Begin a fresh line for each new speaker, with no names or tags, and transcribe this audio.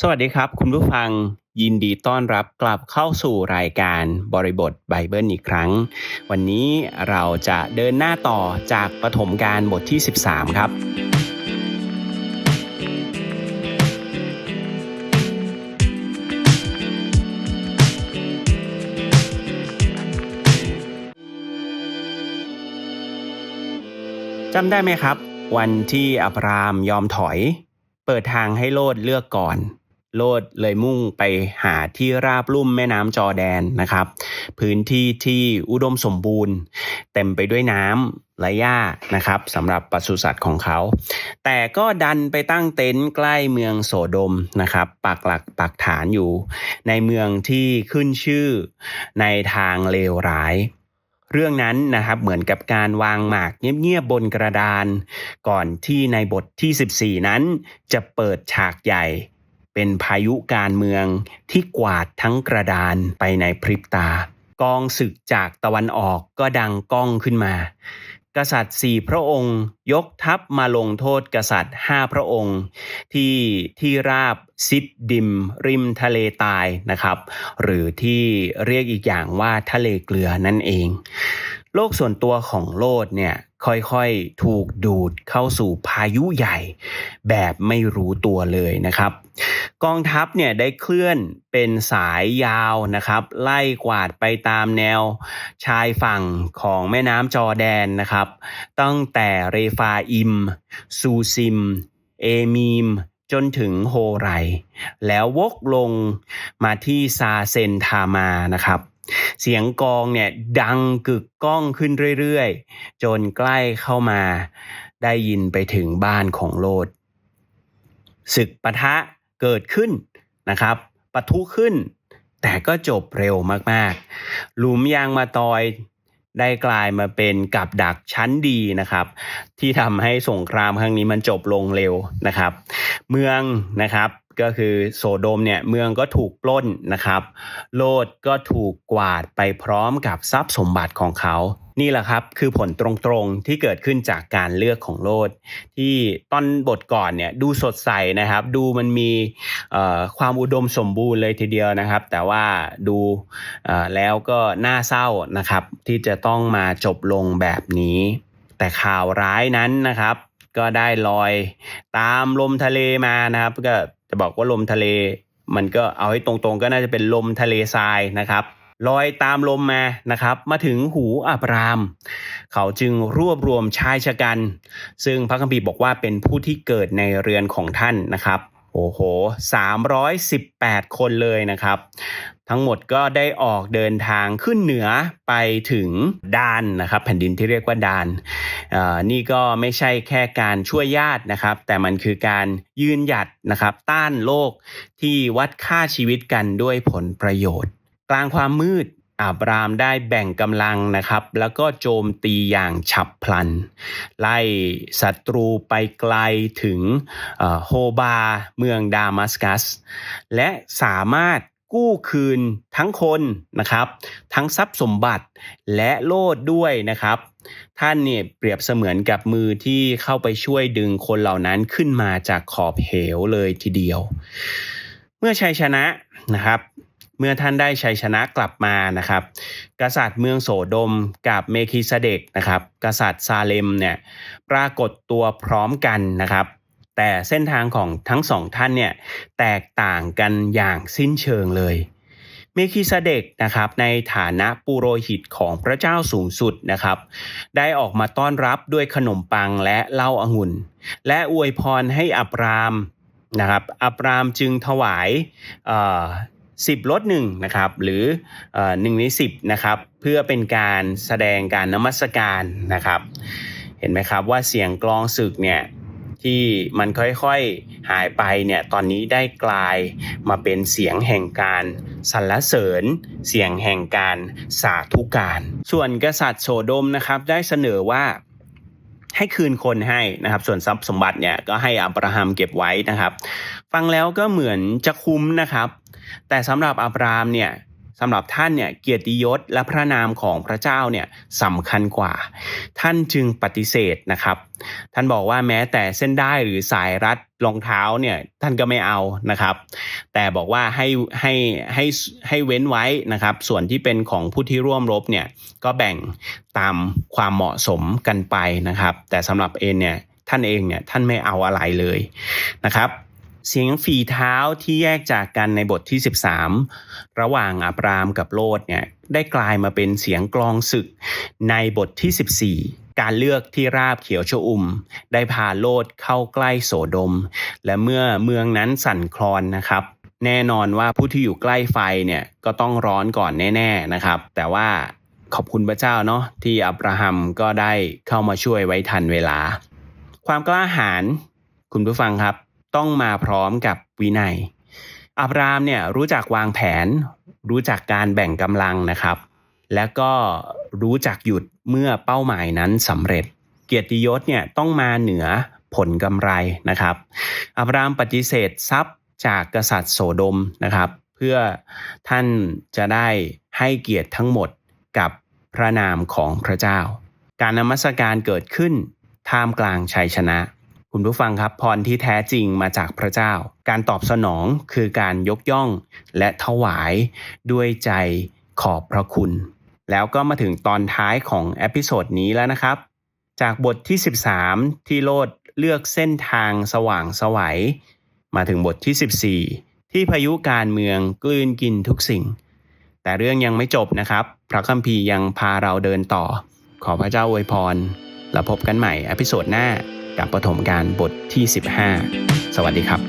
สวัสดีครับ คุณผู้ฟังยินดีต้อนรับกลับเข้าสู่รายการบริบทไบเบิลอีกครั้ง วันนี้เราจะเดินหน้าต่อจากปฐมกาลบทที่ 13 ครับ จำได้ไหมครับ วันที่อับรามยอมถอย เปิดทางให้โลดเลือกก่อน โลดเลยมุ่งไปหาที่ราบลุ่มแม่น้ำจอแดนนะครับ พื้นที่ที่อุดมสมบูรณ์ เต็มไปด้วยน้ำและหญ้านะครับสำหรับปศุสัตว์ของเขา แต่ก็ดันไปตั้งเต็นท์ใกล้เมืองโสดมนะครับปักหลักปักฐานอยู่ ในเมืองที่ขึ้นชื่อในทางเลวร้ายเรื่องนั้นนะครับเหมือนกับการวางหมากเงียบๆบนกระดาน ก่อนที่ในบทที่ 14 นั้นจะเปิดฉากใหญ่ เป็นพายุการเมืองที่กวาดทั้งกระดานไปในพริบตากองศึกจากตะวันออกก็ดังก้องขึ้นมา กษัตริย์สี่พระองค์ยกทัพมาลงโทษกษัตริย์ห้าพระองค์ ที่ที่ราบซิดดิม ริมทะเลตายนะครับ หรือที่เรียกอีกอย่างว่าทะเลเกลือนั่นเอง โลกส่วนตัวของโลดเนี่ย ค่อยๆ ถูกดูดเข้าสู่พายุใหญ่ แบบไม่รู้ตัวเลยนะครับ กองทัพเนี่ยได้เคลื่อนเป็นสายยาวนะครับ ไล่กวาดไปตามแนวชายฝั่งของแม่น้ำจอแดนนะครับ ตั้งแต่เรฟาอิม ซูซิม เอมีมจนถึงโฮไร แล้ววกลงมาที่ซาเซนทามานะครับ เสียงกองเนี่ยดังกึกก้องขึ้นเรื่อยๆ จนใกล้เข้ามาได้ยินไปถึงบ้านของโลดศึกปะทะเกิดขึ้นนะครับปะทุขึ้น แต่ก็จบเร็วมากๆ หลุมยางมาตอยได้กลายมาเป็นกับดักชั้นดีนะครับ ที่ทำให้สงครามครั้งนี้มันจบลงเร็วนะครับ เมืองนะครับ ก็คือโสโดมเนี่ยเมืองก็ถูกปล้นนะครับ โลดก็ถูกกวาดไปพร้อมกับทรัพย์สมบัติของเขา นี่แหละครับคือผลตรงๆที่เกิดขึ้นจากการเลือกของโลด ที่ตอนบทก่อนเนี่ยดูสดใสนะครับ ดูมันมีความอุดมสมบูรณ์เลยทีเดียวนะครับ แต่ว่าดูแล้วก็น่าเศร้านะครับ ที่จะต้องมาจบลงแบบนี้ แต่ข่าวร้ายนั้นนะครับก็ได้ลอยตามลมทะเลมานะครับ ก็ จะบอกว่าลมทะเล มันก็เอาให้ตรงๆ ก็น่าจะเป็นลมทะเลทรายนะครับลอยตามลมมานะครับ มาถึงหูอับราม เขาจึงรวบรวมชายชะกัน ซึ่งพระคัมภีร์บอกว่าเป็นผู้ที่เกิดในเรือนของท่านนะครับ โอ้โห 318 คนเลยนะครับ ทั้งหมดก็ได้ออกเดินทางขึ้นเหนือไปถึงดานนะครับ แผ่นดินที่เรียกว่าดานนี่ก็ไม่ใช่แค่การช่วยญาตินะครับ แต่มันคือการยืนหยัดนะครับ ต้านโลกที่วัดค่าชีวิตกันด้วยผลประโยชน์ กลางความมืด อับรามได้แบ่งกำลังนะครับ แล้วก็โจมตีอย่างฉับพลัน ไล่ศัตรูไปไกลถึงโฮบาเมืองดามัสกัส และสามารถกู้คืนทั้งคนนะครับ ทั้งทรัพย์สมบัติและโลดด้วยนะครับ ท่านเนี่ยเปรียบเสมือนกับมือที่เข้าไปช่วยดึงคนเหล่านั้นขึ้นมาจากขอบเหวเลยทีเดียว เมื่อชัยชนะนะครับ เมื่อท่านได้ชัยชนะกลับมานะครับ กษัตริย์เมืองโสดมกับเมคิสเดกนะครับ กษัตริย์ซาเลมเนี่ยปรากฏตัวพร้อมกันนะครับ แต่เส้นทางของทั้งสองท่านเนี่ยแตกต่างกันอย่างสิ้นเชิงเลยเมคิสเดกนะครับในฐานะปุโรหิตของพระเจ้าสูงสุดนะครับ ได้ออกมาต้อนรับด้วยขนมปังและเหล้าองุ่น และอวยพรให้อับรามนะครับอับรามจึงถวาย 10 ลดหนึ่งนะครับหรือหนึ่งในสิบนะครับเพื่อเป็นการแสดงการนมัสการนะครับ เห็นไหมครับว่าเสียงกลองศึกเนี่ยที่มันค่อยๆหายไปเนี่ยตอนนี้ได้กลายมาเป็นเสียงแห่งการสรรเสริญ เสียงแห่งการสาธุการ ส่วนกษัตริย์โสดมนะครับได้เสนอว่า ให้คืนคนให้นะครับ ส่วนทรัพย์สมบัติเนี่ยก็ให้อับราฮัมเก็บไว้นะครับ ฟังแล้วก็เหมือนจะคุ้มนะครับ แต่สำหรับอับรามเนี่ย สำหรับท่านเนี่ยเกียรติยศและพระนามของพระเจ้าเนี่ยสำคัญกว่า ท่านจึงปฏิเสธนะครับ ท่านบอกว่าแม้แต่เส้นได้หรือสายรัดรองเท้าเนี่ยท่านก็ไม่เอานะครับ แต่บอกว่าให้ให้ให้ให้เว้นไว้นะครับ ส่วนที่เป็นของผู้ที่ร่วมรบเนี่ยก็แบ่งตามความเหมาะสมกันไปนะครับ แต่สำหรับเอนเนี่ยท่านเองเนี่ยท่านไม่เอาอะไรเลยนะครับ เสียงฝีเท้าที่แยกจากกันในบทที่ 13 ระหว่างอับรามกับโลดเนี่ยได้กลายมาเป็นเสียงกลองศึกในบทที่ 14 การเลือกที่ราบเขียวชอุ่ม ได้พาโลดเข้าใกล้โสดม และเมื่อเมืองนั้นสั่นคลอนนะครับ แน่นอนว่าผู้ที่อยู่ใกล้ไฟเนี่ยก็ต้องร้อนก่อนแน่ๆนะครับ แต่ว่าขอบคุณพระเจ้าเนาะที่อับราฮัมก็ได้เข้ามาช่วยไว้ทันเวลา ความกล้าหาญคุณผู้ฟังครับ ต้องมาพร้อมกับวินัย อับรามเนี่ยรู้จักวางแผน รู้จักการแบ่งกำลังนะครับ แล้วก็รู้จักหยุดเมื่อเป้าหมายนั้นสำเร็จ เกียรติยศเนี่ยต้องมาเหนือผลกำไรนะครับ อับรามปฏิเสธทรัพย์จากกษัตริย์โสดมนะครับ เพื่อท่านจะได้ให้เกียรติทั้งหมดกับพระนามของพระเจ้า การนมัสการเกิดขึ้นท่ามกลางชัยชนะ คุณผู้ฟังครับพรที่แท้จริงมาจากพระเจ้า การตอบสนองคือการยกย่องและถวายด้วยใจขอบพระคุณ แล้วก็มาถึงตอนท้ายของเอพิโซดนี้แล้วนะครับ จากบทที่ 13 ที่โลดเลือกเส้นทางสว่างสวัย มาถึงบทที่ 14 ที่พายุการเมืองกลืนกินทุกสิ่ง แต่เรื่องยังไม่จบนะครับ พระคัมภีร์ยังพาเราเดินต่อ ขอพระเจ้าอวยพร แล้วพบกันใหม่อพิโซดหน้า กับปฐมการบทที่ 15 สวัสดีครับ